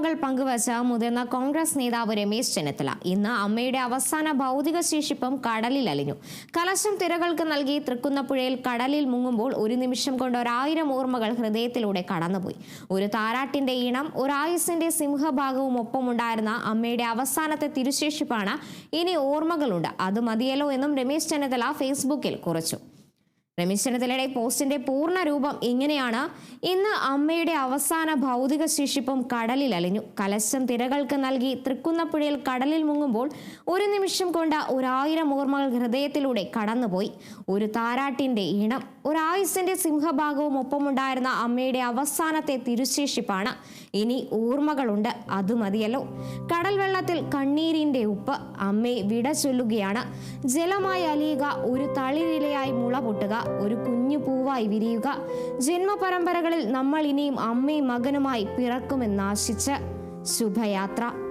ഓർമ്മകൾ പങ്കുവച്ച മുതിർന്ന കോൺഗ്രസ് നേതാവ് രമേശ് ചെന്നിത്തല. ഇന്ന് അമ്മയുടെ അവസാന ഭൗതിക ശേഷിപ്പം കടലിൽ അലിഞ്ഞു. കലശം തിരകൾക്ക് നൽകി തൃക്കുന്നപ്പുഴയിൽ കടലിൽ മുങ്ങുമ്പോൾ ഒരു നിമിഷം കൊണ്ട് ഒരായിരം ഓർമ്മകൾ ഹൃദയത്തിലൂടെ കടന്നുപോയി. ഒരു താരാട്ടിന്റെ ഈണം ഒരായുസിന്റെ സിംഹഭാഗവും ഒപ്പമുണ്ടായിരുന്ന അമ്മയുടെ അവസാനത്തെ തിരുശേഷിപ്പാണ് ഇനി ഓർമ്മകളുണ്ട്. അത് മതിയല്ലോ എന്നും രമേശ് ചെന്നിത്തല ഫേസ്ബുക്കിൽ കുറിച്ചു. രമേശ് പോസ്റ്റിന്റെ പൂർണ രൂപം ഇങ്ങനെയാണ്. ഇന്ന് അമ്മയുടെ അവസാന ഭൗതിക ശേഷിപ്പും കടലിൽ അലിഞ്ഞു. കലശം തിരകൾക്ക് നൽകി തൃക്കുന്നപ്പുഴയിൽ കടലിൽ മുങ്ങുമ്പോൾ ഒരു നിമിഷം കൊണ്ട് ഒരായിരം ഓർമ്മകൾ ഹൃദയത്തിലൂടെ കടന്നുപോയി. ഒരു താരാട്ടിന്റെ ഈണം ഒരായുസിന്റെ സിംഹഭാഗവും ഒപ്പമുണ്ടായിരുന്ന അമ്മയുടെ അവസാനത്തെ തിരുശേഷിപ്പാണ്. ഇനി ഓർമ്മകളുണ്ട് അത് മതിയല്ലോ. കടൽ വെള്ളത്തിൽ കണ്ണീരിന്റെ ഉപ്പ് അമ്മയെ വിട ചൊല്ലുകയാണ്. ജലമായി അലിയുക ഒരു തളിരിലയായി മുള പൊട്ടുക. ഒരു കുഞ്ഞു പൂവായി വിരിയുക. ജന്മപരമ്പരകളിൽ നമ്മൾ ഇനിയും അമ്മയും മകനുമായി പിറക്കുമെന്നാശിച്ച് ശുഭയാത്ര.